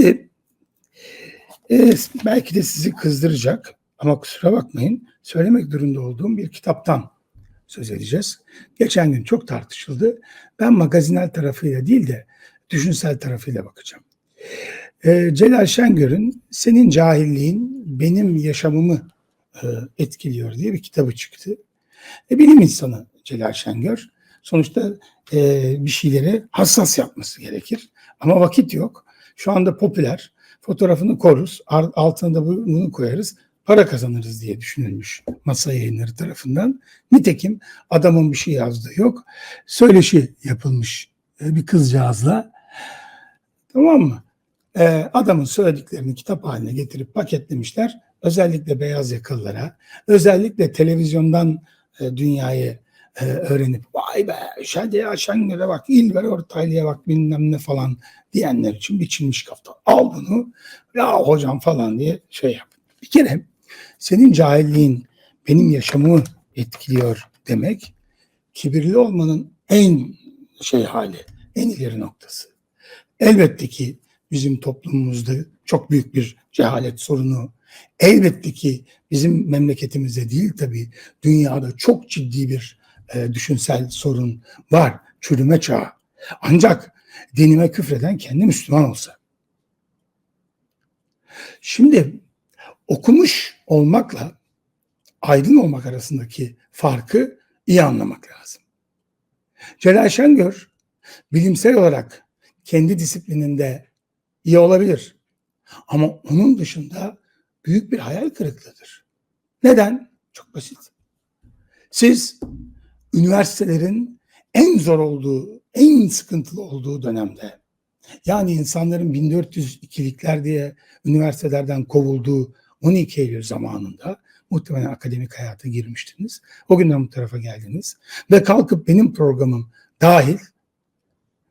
Şimdi e, belki de sizi kızdıracak ama kusura bakmayın söylemek durumunda olduğum bir kitaptan söz edeceğiz. Geçen gün çok tartışıldı. Ben magazinel tarafıyla değil de düşünsel tarafıyla bakacağım. E, Celal Şengör'ün Senin Cahilliğin Benim Yaşamımı e, Etkiliyor diye bir kitabı çıktı. E, bilim insanı Celal Şengör. Sonuçta e, bir şeyleri hassas yapması gerekir. Ama vakit yok. Şu anda popüler. Fotoğrafını koruruz. Altına da bunu koyarız. Para kazanırız diye düşünülmüş masa yayınları tarafından. Nitekim adamın bir şey yazdığı yok. Söyleşi yapılmış e, bir kızcağızla. Tamam mı? E, adamın söylediklerini kitap haline getirip paketlemişler. Özellikle beyaz yakalılara, özellikle televizyondan e, dünyayı e, öğrenip vay be Şadiye Şengör'e bak İlber Ortaylı'ya bak bilmem ne falan diyenler için biçilmiş kaftan. Al bunu ya hocam falan diye şey yap. Bir kere senin cahilliğin benim yaşamımı etkiliyor demek kibirli olmanın en şey hali, en ileri noktası. Elbette ki bizim toplumumuzda çok büyük bir cehalet sorunu, elbette ki bizim memleketimizde değil tabii dünyada çok ciddi bir e, düşünsel sorun var. Çürüme çağı. Ancak dinime küfreden kendi Müslüman olsa. Şimdi okumuş olmakla aydın olmak arasındaki farkı iyi anlamak lazım. Celal Şengör bilimsel olarak kendi disiplininde iyi olabilir. Ama onun dışında büyük bir hayal kırıklığıdır. Neden? Çok basit. Siz üniversitelerin en zor olduğu, en sıkıntılı olduğu dönemde yani insanların 1402'likler diye üniversitelerden kovulduğu 12 Eylül zamanında muhtemelen akademik hayata girmiştiniz. O günden bu tarafa geldiniz ve kalkıp benim programım dahil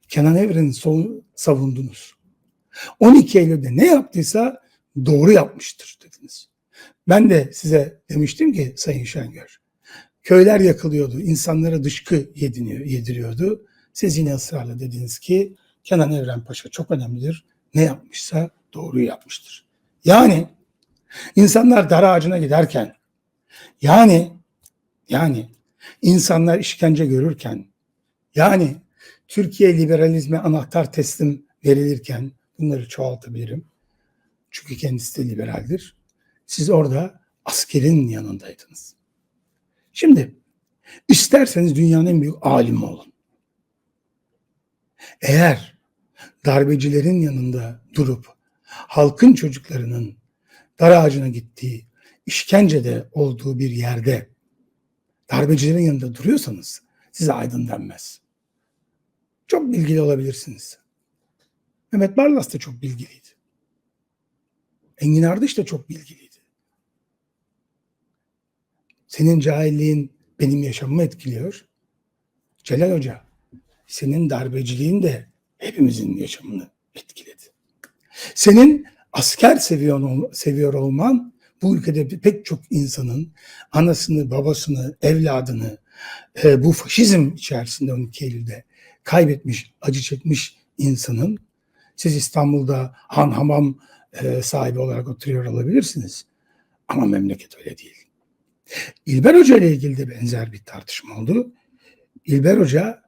Kenan Evren'i savundunuz. 12 Eylül'de ne yaptıysa doğru yapmıştır dediniz. Ben de size demiştim ki Sayın Şengör, köyler yakılıyordu, insanlara dışkı yediniyor, yediriyordu. Siz yine ısrarla dediniz ki Kenan Evren Paşa çok önemlidir. Ne yapmışsa doğruyu yapmıştır. Yani insanlar dar ağacına giderken, yani yani insanlar işkence görürken, yani Türkiye liberalizme anahtar teslim verilirken bunları çoğaltabilirim. Çünkü kendisi de liberaldir. Siz orada askerin yanındaydınız. Şimdi isterseniz dünyanın en büyük alimi olun. Eğer darbecilerin yanında durup halkın çocuklarının dar ağacına gittiği, işkencede olduğu bir yerde darbecilerin yanında duruyorsanız size aydın denmez. Çok bilgili olabilirsiniz. Mehmet Barlas da çok bilgiliydi. Engin Ardıç da çok bilgiliydi. Senin cahilliğin benim yaşamımı etkiliyor. Celal Hoca, senin darbeciliğin de hepimizin yaşamını etkiledi. Senin asker seviyor, seviyor olman bu ülkede pek çok insanın anasını, babasını, evladını e, bu faşizm içerisinde 12 Eylül'de kaybetmiş, acı çekmiş insanın siz İstanbul'da han hamam e, sahibi olarak oturuyor olabilirsiniz. Ama memleket öyle değil. İlber Hoca ile ilgili de benzer bir tartışma oldu. İlber Hoca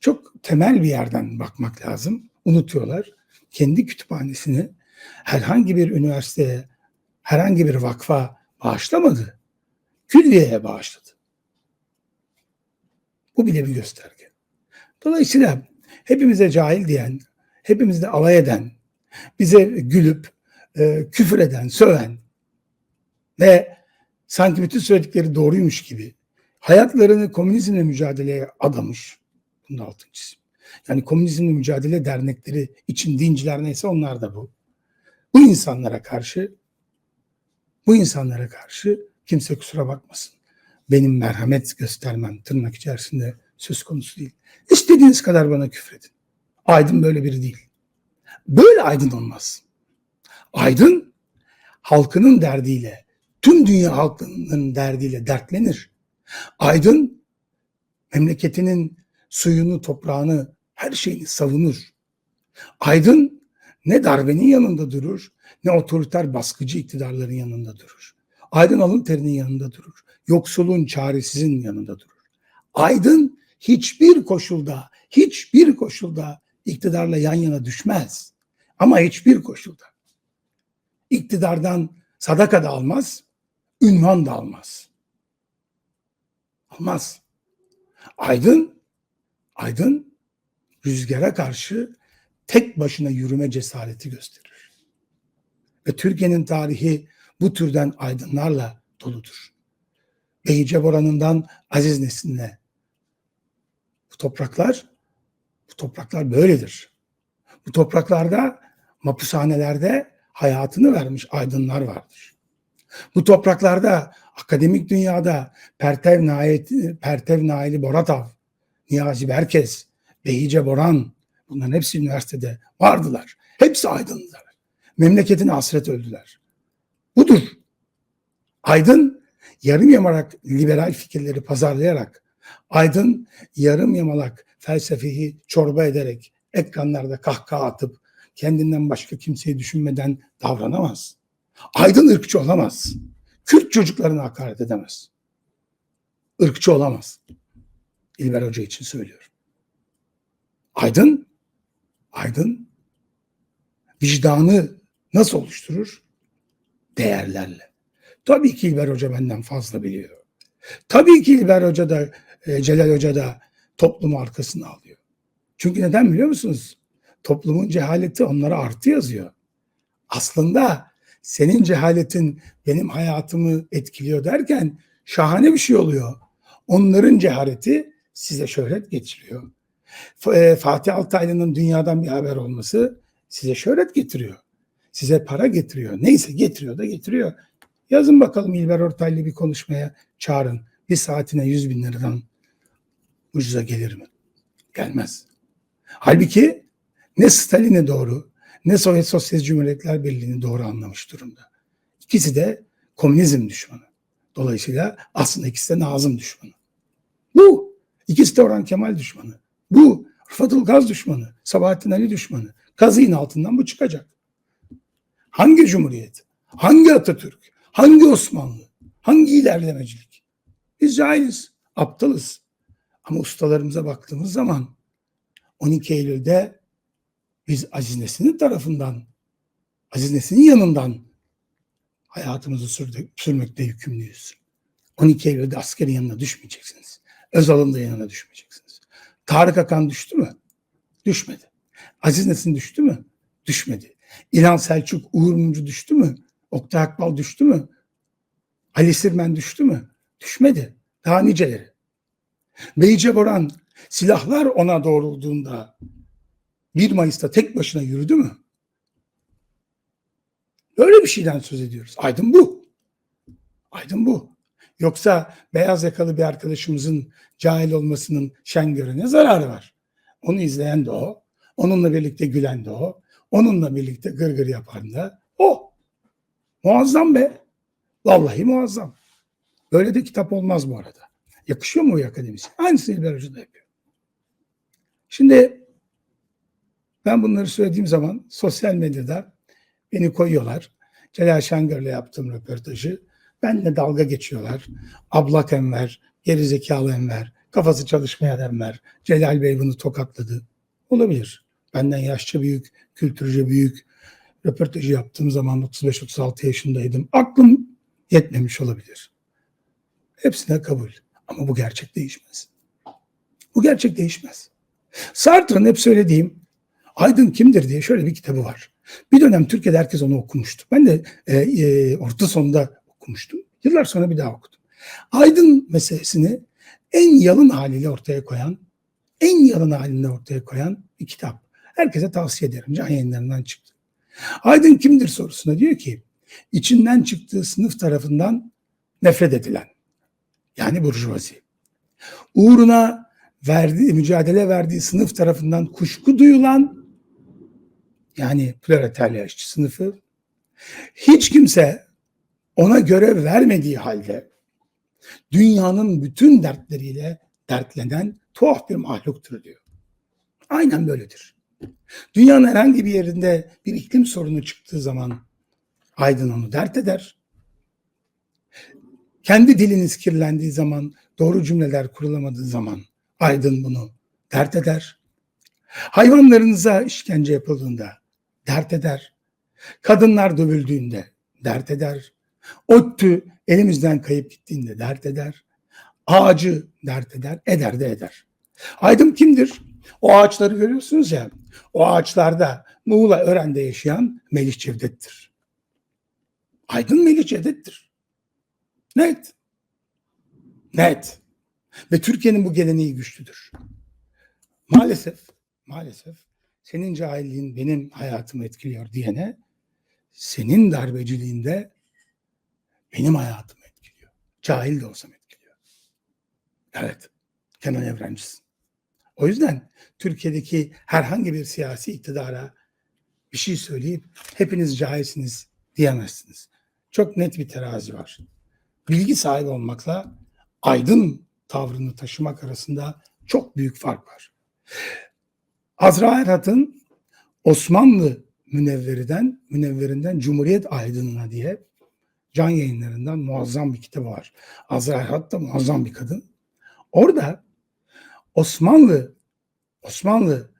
çok temel bir yerden bakmak lazım. Unutuyorlar. Kendi kütüphanesini herhangi bir üniversiteye, herhangi bir vakfa bağışlamadı. Külliyeye bağışladı. Bu bile bir gösterge. Dolayısıyla hepimize cahil diyen, hepimizde alay eden, bize gülüp e, küfür eden, söven ve sanki bütün söyledikleri doğruymuş gibi hayatlarını komünizmle mücadeleye adamış. Bunun altını çizim. Yani komünizmle mücadele dernekleri için dinciler neyse onlar da bu. Bu insanlara karşı bu insanlara karşı kimse kusura bakmasın. Benim merhamet göstermem tırnak içerisinde söz konusu değil. İstediğiniz kadar bana küfredin. Aydın böyle biri değil. Böyle aydın olmaz. Aydın halkının derdiyle, tüm dünya halkının derdiyle dertlenir. Aydın memleketinin suyunu, toprağını, her şeyini savunur. Aydın ne darbenin yanında durur, ne otoriter baskıcı iktidarların yanında durur. Aydın alın terinin yanında durur. Yoksulun, çaresizin yanında durur. Aydın hiçbir koşulda, hiçbir koşulda iktidarla yan yana düşmez. Ama hiçbir koşulda. İktidardan sadaka da almaz, ünvan da almaz. Almaz. Aydın, aydın rüzgara karşı tek başına yürüme cesareti gösterir. Ve Türkiye'nin tarihi bu türden aydınlarla doludur. Beyce Boran'ından Aziz Nesin'le bu topraklar bu topraklar böyledir. Bu topraklarda mapushanelerde hayatını vermiş aydınlar vardır. Bu topraklarda akademik dünyada Pertev, Naili, Pertev Naili Boratav, Niyazi Berkez, Behice Boran bunların hepsi üniversitede vardılar. Hepsi aydındılar. Memleketine hasret öldüler. Budur. Aydın yarım yamalak liberal fikirleri pazarlayarak, aydın yarım yamalak felsefeyi çorba ederek, ekranlarda kahkaha atıp, kendinden başka kimseyi düşünmeden davranamaz. Aydın ırkçı olamaz. Kürt çocuklarına hakaret edemez. Irkçı olamaz. İlber Hoca için söylüyorum. Aydın, aydın vicdanı nasıl oluşturur? Değerlerle. Tabii ki İlber Hoca benden fazla biliyor. Tabii ki İlber Hoca da e, Celal Hoca da toplumu arkasına alıyor. Çünkü neden biliyor musunuz? Toplumun cehaleti onlara artı yazıyor. Aslında senin cehaletin benim hayatımı etkiliyor derken şahane bir şey oluyor. Onların cehaleti size şöhret getiriyor. E, Fatih Altaylı'nın dünyadan bir haber olması size şöhret getiriyor. Size para getiriyor. Neyse getiriyor da getiriyor. Yazın bakalım İlber Ortaylı bir konuşmaya çağırın. Bir saatine yüz bin liradan ucuza gelir mi? Gelmez. Halbuki ne Stalin'e doğru ne Sovyet Sosyalist Cumhuriyetler Birliği'ni doğru anlamış durumda. İkisi de komünizm düşmanı. Dolayısıyla aslında ikisi de Nazım düşmanı. Bu. İkisi de Orhan Kemal düşmanı. Bu. Rıfat Ilgaz düşmanı. Sabahattin Ali düşmanı. Kazıyın altından bu çıkacak. Hangi cumhuriyet? Hangi Atatürk? Hangi Osmanlı? Hangi ilerlemecilik? Biz cahiliz, aptalız. Ama ustalarımıza baktığımız zaman 12 Eylül'de biz Aziz Nesin'in tarafından, Aziz Nesin'in yanından hayatımızı sürdük, sürmekte yükümlüyüz. 12 Eylül'de askerin yanına düşmeyeceksiniz. Özal'ın da yanına düşmeyeceksiniz. Tarık Akan düştü mü? Düşmedi. Aziz Nesin düştü mü? Düşmedi. İlhan Selçuk, Uğur Mumcu düştü mü? Oktay Akbal düştü mü? Ali Sirmen düştü mü? Düşmedi. Daha niceleri. Beyce Boran silahlar ona doğrulduğunda 1 Mayıs'ta tek başına yürüdü mü? Öyle bir şeyden söz ediyoruz. Aydın bu. Aydın bu. Yoksa beyaz yakalı bir arkadaşımızın cahil olmasının Şengör'e ne zararı var? Onu izleyen de o. Onunla birlikte gülen de o. Onunla birlikte gırgır yapan da o. Muazzam be. Vallahi muazzam. Böyle de kitap olmaz bu arada. Yakışıyor mu o akademisyen? Aynısını İlber Hoca da yapıyor. Şimdi ben bunları söylediğim zaman sosyal medyada beni koyuyorlar. Celal Şengör'le yaptığım röportajı. Benle dalga geçiyorlar. Ablak Enver, gerizekalı Enver, kafası çalışmayan Enver, Celal Bey bunu tokatladı. Olabilir. Benden yaşça büyük, kültürce büyük. Röportajı yaptığım zaman 35-36 yaşındaydım. Aklım yetmemiş olabilir. Hepsine kabul. Ama bu gerçek değişmez. Bu gerçek değişmez. Sartre'ın hep söylediğim Aydın kimdir diye şöyle bir kitabı var. Bir dönem Türkiye'de herkes onu okumuştu. Ben de e, e, orta sonunda okumuştum. Yıllar sonra bir daha okudum. Aydın meselesini en yalın haliyle ortaya koyan, en yalın halinde ortaya koyan bir kitap. Herkese tavsiye ederim. Can yayınlarından çıktı. Aydın kimdir sorusuna diyor ki, içinden çıktığı sınıf tarafından nefret edilen, yani burjuvazi. Uğruna verdiği, mücadele verdiği sınıf tarafından kuşku duyulan yani proletarya işçi sınıfı hiç kimse ona görev vermediği halde dünyanın bütün dertleriyle dertlenen tuhaf bir mahluktur diyor. Aynen böyledir. Dünyanın herhangi bir yerinde bir iklim sorunu çıktığı zaman Aydın onu dert eder. Kendi diliniz kirlendiği zaman, doğru cümleler kurulamadığı zaman Aydın bunu dert eder. Hayvanlarınıza işkence yapıldığında dert eder. Kadınlar dövüldüğünde dert eder. ODTÜ elimizden kayıp gittiğinde dert eder. Ağacı dert eder, eder de eder. Aydın kimdir? O ağaçları görüyorsunuz ya, o ağaçlarda Muğla Ören'de yaşayan Melih Cevdet'tir. Aydın Melih Cevdet'tir. Net. Net. Ve Türkiye'nin bu geleneği güçlüdür. Maalesef, maalesef senin cahilliğin benim hayatımı etkiliyor diyene senin darbeciliğinde benim hayatımı etkiliyor. Cahil de olsam etkiliyor. Evet. Kenan Evrencisin. O yüzden Türkiye'deki herhangi bir siyasi iktidara bir şey söyleyip hepiniz cahilsiniz diyemezsiniz. Çok net bir terazi var. Bilgi sahibi olmakla aydın tavrını taşımak arasında çok büyük fark var. Azra Erhat'ın Osmanlı münevverinden, münevverinden Cumhuriyet Aydınına diye can yayınlarından muazzam bir kitabı var. Azra Erhat da muazzam bir kadın. Orada Osmanlı Osmanlı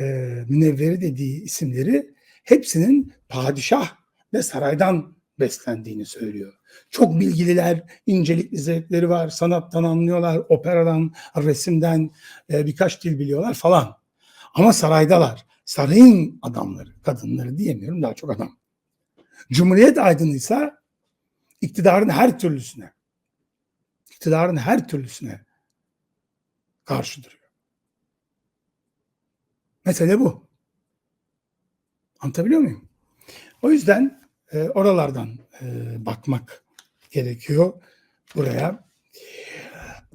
e, münevveri dediği isimleri hepsinin padişah ve saraydan beslendiğini söylüyor. Çok bilgililer, incelikli zevkleri var, sanattan anlıyorlar, operadan, resimden e, birkaç dil biliyorlar falan. Ama saraydalar. Sarayın adamları, kadınları diyemiyorum daha çok adam. Cumhuriyet aydınıysa iktidarın her türlüsüne, iktidarın her türlüsüne karşı duruyor. Mesele bu. Anlatabiliyor muyum? O yüzden e, oralardan e, bakmak gerekiyor buraya.